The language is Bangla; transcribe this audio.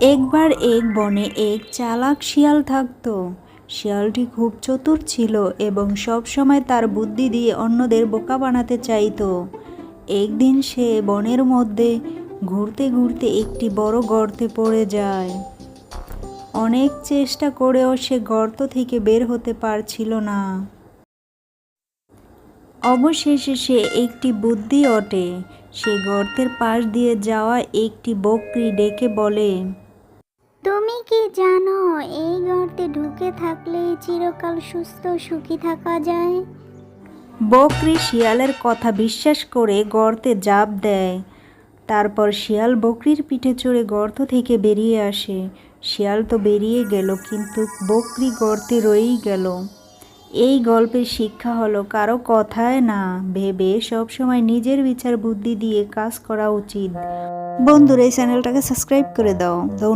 একবার এক বনে এক চালাক শিয়াল থাকত। শিয়ালটি খুব চতুর ছিল এবং সব সময় তার বুদ্ধি দিয়ে অন্যদের বোকা বানাতে চাইতো। একদিন সে বনের মধ্যে ঘুরতে ঘুরতে একটি বড় গর্তে পড়ে যায়। অনেক চেষ্টা করেও সে গর্ত থেকে বের হতে পারছিল না। অবশেষে সে একটি বুদ্ধি ওঠে সে গর্তের পাশ দিয়ে যাওয়া একটি বকরি ডেকে বলে কি জানো, এই গর্তে ঢুকে থাকলে চিরকাল সুস্থ সুখী থাকা যায়। বকরি শিয়ালের কথা বিশ্বাস করে গর্তে জাপ দেয়। তারপর শিয়াল বকরির পিঠে চড়ে গর্ত থেকে বেরিয়ে আসে। শিয়াল তো বেরিয়ে গেল, কিন্তু বকরি গর্তে রয়েই গেল। এই গল্পের শিক্ষা হলো, কারও কথায় না ভেবে সবসময় নিজের বিচার বুদ্ধি দিয়ে কাজ করা উচিত। বন্ধুরা, এই চ্যানেলটাকে সাবস্ক্রাইব করে দাও।